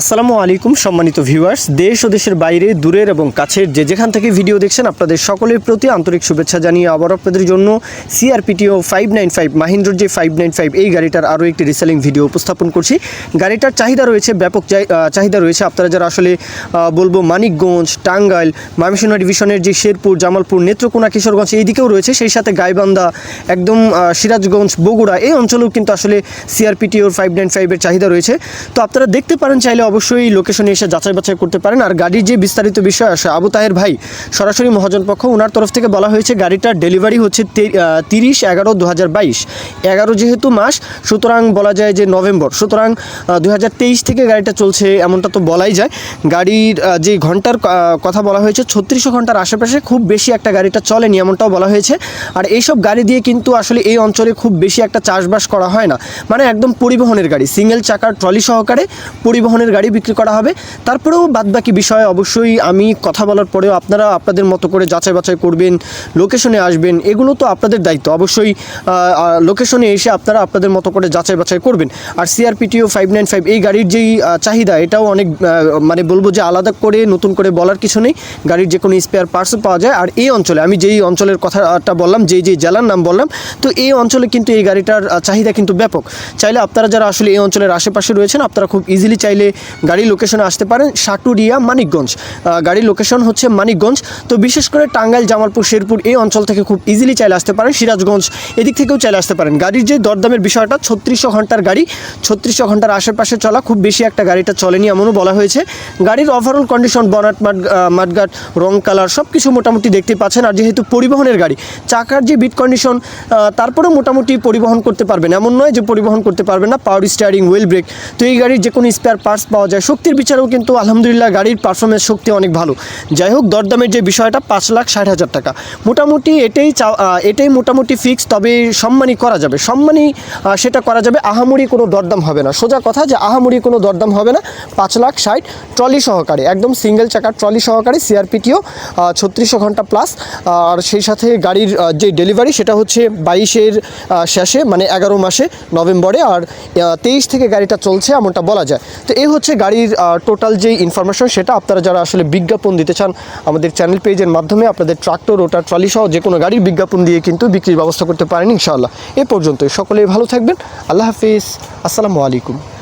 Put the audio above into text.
আসসালামু আলাইকুম, সম্মানিত ভিউয়ার্স দেশ ও দেশের বাইরে, দূরের এবং কাছের যে যেখান থেকে ভিডিও দেখছেন, আপনাদের সকলের প্রতি আন্তরিক শুভেচ্ছা জানিয়ে আবার আপনাদের জন্য সিআরপিটিও ফাইভ নাইন ফাইভ মাহিন্দ্রর যে ফাইভ নাইন ফাইভ এই গাড়িটার আরও একটি রিসেলিং ভিডিও উপস্থাপন করছি। গাড়িটার চাহিদা রয়েছে ব্যাপক চাহিদা রয়েছে। আপনারা যারা আসলে বলব মানিকগঞ্জ, টাঙ্গাইল, ময়মনসিংহ ডিভিশনের যে শেরপুর, জামালপুর, নেত্রকোনা, কিশোরগঞ্জ, এই দিকেও রয়েছে। সেই সাথে গাইবান্ধা, একদম সিরাজগঞ্জ, বগুড়া, এই অঞ্চলেও কিন্তু আসলে সিআরপিটিওর ফাইভ নাইন ফাইভের চাহিদা রয়েছে। তো আপনারা দেখতে পারেন চাইলে অবশ্যই লোকেশনে এসে যাচাই বাছাই করতে পারেন। আর গাড়ির যে বিস্তারিত বিষয় আসে আবু তাহের ভাই, সরাসরি মহাজন পক্ষ ওনার তরফ থেকে বলা হয়েছে গাড়িটার ডেলিভারি হচ্ছে তিরিশ এগারো দু হাজার বাইশ। এগারো যেহেতু মাস, সুতরাং বলা যায় যে নভেম্বর। সুতরাং দু হাজার তেইশ থেকে গাড়িটা চলছে এমনটা তো বলাই যায়। গাড়ির যে ঘণ্টার কথা বলা হয়েছে, ছত্রিশশো ঘণ্টার আশেপাশে খুব বেশি একটা গাড়িটা চলেনি এমনটাও বলা হয়েছে। আর এইসব গাড়ি দিয়ে কিন্তু আসলে এই অঞ্চলে খুব বেশি একটা চাষবাস করা হয় না। মানে একদম পরিবহনের গাড়ি সিঙ্গেল চাকার ট্রলি সহকারে পরিবহনের গাড়ি বিক্রি করা হবে। তারপরেও বাদবাকি বিষয়ে অবশ্যই আমি কথা বলার পরেও আপনারা আপনাদের মতো করে যাচাই বাছাই করবেন, লোকেশনে আসবেন, এগুলো তো আপনাদের দায়িত্ব। অবশ্যই লোকেশনে এসে আপনারা আপনাদের মতো করে যাচাই বাছাই করবেন। আর সিআরপিটিও ফাইভ নাইন ফাইভ এই গাড়ির যেই চাহিদা, এটাও অনেক মানে বলব যে আলাদা করে, নতুন করে বলার কিছু নেই। গাড়ির যে কোনো স্পেয়ার পার্টসও পাওয়া যায়। আর এই অঞ্চলে, আমি যেই অঞ্চলের কথাটা বললাম, যেই যেই জেলার নাম বললাম, তো এই অঞ্চলে কিন্তু এই গাড়িটার চাহিদা কিন্তু ব্যাপক। চাইলে আপনারা যারা আসলে এই অঞ্চলের আশেপাশে রয়েছেন, আপনারা খুব ইজিলি চাইলে গাড়ির লোকেশনে আসতে পারেন সাটুরিয়া মানিকগঞ্জ। গাড়ির লোকেশন হচ্ছে মানিকগঞ্জ। তো বিশেষ করে টাঙ্গাইল, জামালপুর, শেরপুর এই অঞ্চল থেকে খুব ইজিলি চাইলে আসতে পারেন। সিরাজগঞ্জ এদিক থেকেও চাইলে আসতে পারেন। গাড়ির যে দরদামের বিষয়টা, ছত্রিশশো ঘণ্টার গাড়ি, ছত্রিশশো ঘণ্টার আশেপাশে চলা খুব বেশি একটা গাড়িটা চলেনি এমনও বলা হয়েছে। গাড়ির ওভারঅল কন্ডিশন বনাট মাঠ মাঠঘাট রং কালার সব কিছু মোটামুটি দেখতে পাচ্ছেন। আর যেহেতু পরিবহনের গাড়ি, চাকার যে বিট কন্ডিশন তারপরেও মোটামুটি পরিবহন করতে পারবেন। এমন নয় যে পরিবহন করতে পারবেন না পাওয়ার স্টিয়ারিং হুইল ব্রেক তো এই গাড়ির যে কোনো স্পেয়ার পার্টস পাওয়া যায়। শক্তির বিচারেও কিন্তু আলহামদুলিল্লাহ গাড়ির পারফরমেন্স শক্তি অনেক ভালো। যাই হোক, দরদামের যে বিষয়টা, পাঁচ লাখ ষাট হাজার টাকা। মোটামুটি এটাই চা- এটাই মোটামুটি ফিক্স তবে সম্মানী করা যাবে। সম্মানী সেটা করা যাবে, আহামরি কোনো দরদাম হবে না। সোজা কথা যে আহামরি কোনো দরদাম হবে না। পাঁচ লাখ ষাট, ট্রলি সহকারে, একদম সিঙ্গেল চাকার ট্রলি সহকারে সিআরপিটিও ছত্রিশশো ঘণ্টা প্লাস আর সেই সাথে গাড়ির যে ডেলিভারি সেটা হচ্ছে বাইশের শেষে মানে এগারো মাসে, নভেম্বরে। আর তেইশ থেকে গাড়িটা চলছে, এমনটা বলা যায়। তো এই হচ্ছে গাড়ির টোটাল যে ইনফরমেশন সেটা আপনারা যারা আসলে বিজ্ঞাপন দিতে চান, আমাদের চ্যানেল পেজের মাধ্যমে আপনাদের ট্রাক্টর ওটার ট্রলি সহ যে কোনো গাড়ির বিজ্ঞাপন দিয়ে কিন্তু বিক্রির ব্যবস্থা করতে পারেন ইনশাআল্লাহ। এ পর্যন্তই। সকলেই ভালো থাকবেন। আল্লাহ হাফিজ। আসসালামু আলাইকুম।